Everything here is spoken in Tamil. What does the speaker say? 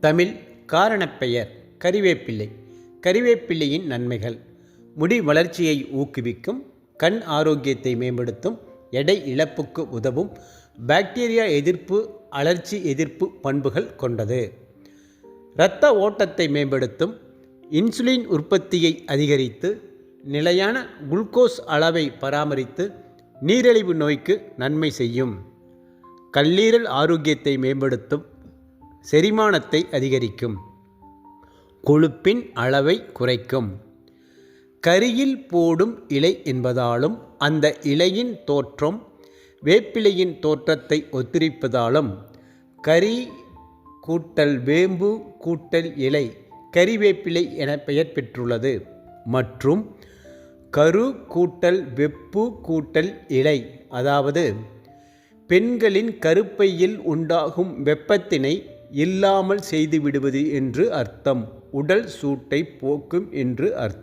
தமிழ் காரணப்பெயர் கறிவேப்பிள்ளை. கறிவேப்பிள்ளையின் நன்மைகள். முடி வளர்ச்சியை ஊக்குவிக்கும் கண் ஆரோக்கியத்தை மேம்படுத்தும் எடை இழப்புக்கு உதவும் பாக்டீரியா எதிர்ப்பு அழற்சி எதிர்ப்பு பண்புகள் கொண்டது. இரத்த ஓட்டத்தை மேம்படுத்தும் இன்சுலின் உற்பத்தியை அதிகரித்து நிலையான குளுக்கோஸ் அளவை பராமரித்து நீரிழிவு நோய்க்கு நன்மை செய்யும். கல்லீரல் ஆரோக்கியத்தை மேம்படுத்தும் செரிமானத்தை அதிகரிக்கும். கொழுப்பின் அளவை குறைக்கும். கரியில் போடும் இலை என்பதாலும் அந்த இலையின் தோற்றம் வேப்பிலையின் தோற்றத்தை ஒத்திருப்பதாலும் கரி கூட்டல் வேம்பு கூட்டல் இலை கறிவேப்பிலை என பெயர் பெற்றுள்ளது. மற்றும் கரு கூட்டல் வெப்பு கூட்டல் இலை அதாவது பெண்களின் கருப்பையில் உண்டாகும் வெப்பத்தினை இல்லாமல் செய்துவிடுவது என்று அர்த்தம். உடல் சூட்டை போக்கும் என்று அர்த்தம்.